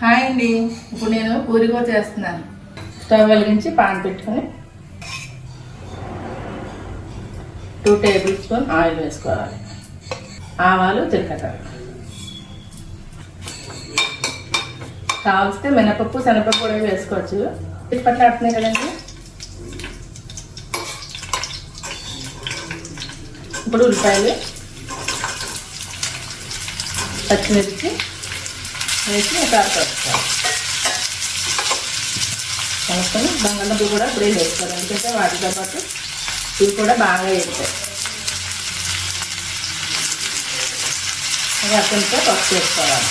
Hi అండి. ఇప్పుడు నేను పూరిగో చేస్తున్నాను. స్టవ్ వెలిగించి పాన్ పెట్టుకొని టూ టేబుల్ స్పూన్ ఆయిల్ వేసుకోవాలి. ఆవాలు జీలకర్ర. కావలిస్తే మినపప్పు శనగపప్పు కూడా వేసుకోవచ్చు. ఇప్పట్లో ఆడుతున్నాయి కదండి. ఇప్పుడు ఉల్లిపాయలు పచ్చిమిర్చి వేసి ఒకసారి కలుపుకోవాలి కలుపుకొని బంగాళదుంపలు కూడా ఇప్పుడే వేసుకోవాలి ఎందుకంటే వాటితో పాటు ఇవి కూడా బాగా వేస్తాయి అతనితో పప్పు వేసుకోవాలి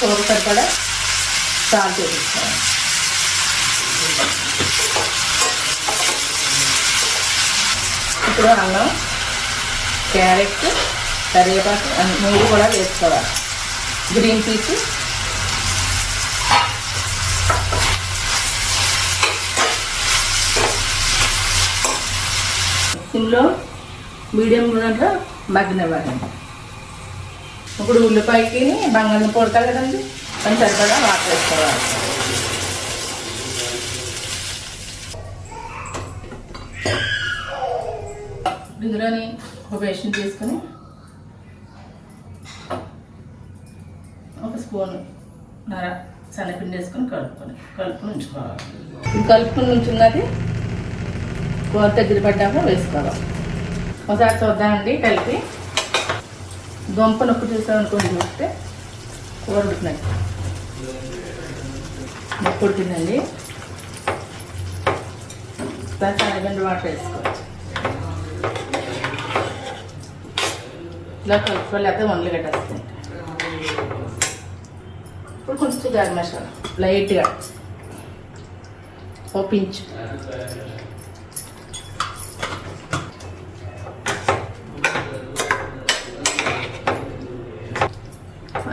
కూర సరిపడా సాల్ట్ వేసుకోవాలి ఇప్పుడు అన్నం క్యారెట్ కరివేపాకు అన్ని మూడు కూడా వేసుకోవాలి. Green peas. ఇందులో మీడియం దాంట్లో మగ్గినవ్వాలి ఇప్పుడు ఉల్లిపాయకి బంగాళం పొడతాయి కదండి కొంచెం సరిపడా వాటర్ వేసుకోవాలి. ఇందులోని ఒక పేషన్ తీసుకొని ఒక స్పూన్ నర శనగపిండి వేసుకొని కలుపుకొని కలుపుకొని ఉంచుకోవాలి. కలుపుకొని ఉంచున్నది కూర దగ్గర పడ్డాక వేసుకోవాలి. ఒకసారి చూద్దామండి కలిపి. దొంప నొక్కు చూసామనుకోండి చూస్తే కూర ఉడికినట్టు. నొప్పు ఉడికిందండి. ఒకసారి శనగపిండి వాటర్ వేసుకోవచ్చు. ఇలా కలుపుకోవాలి లేకపోతే వండలు కట్టేస్తాయి. ఇప్పుడు కొంచెం గరం మసాలా లైట్గా. ఓ పించ్.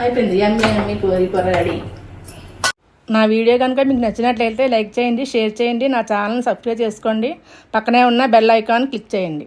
అయిపోయింది ఎమ్మి ఎమ్మి కూర రెడీ. నా వీడియో కనుక మీకు నచ్చినట్లయితే లైక్ చేయండి షేర్ చేయండి నా ఛానల్ని సబ్స్క్రైబ్ చేసుకోండి. పక్కనే ఉన్న బెల్ ఐకాన్ క్లిక్ చేయండి.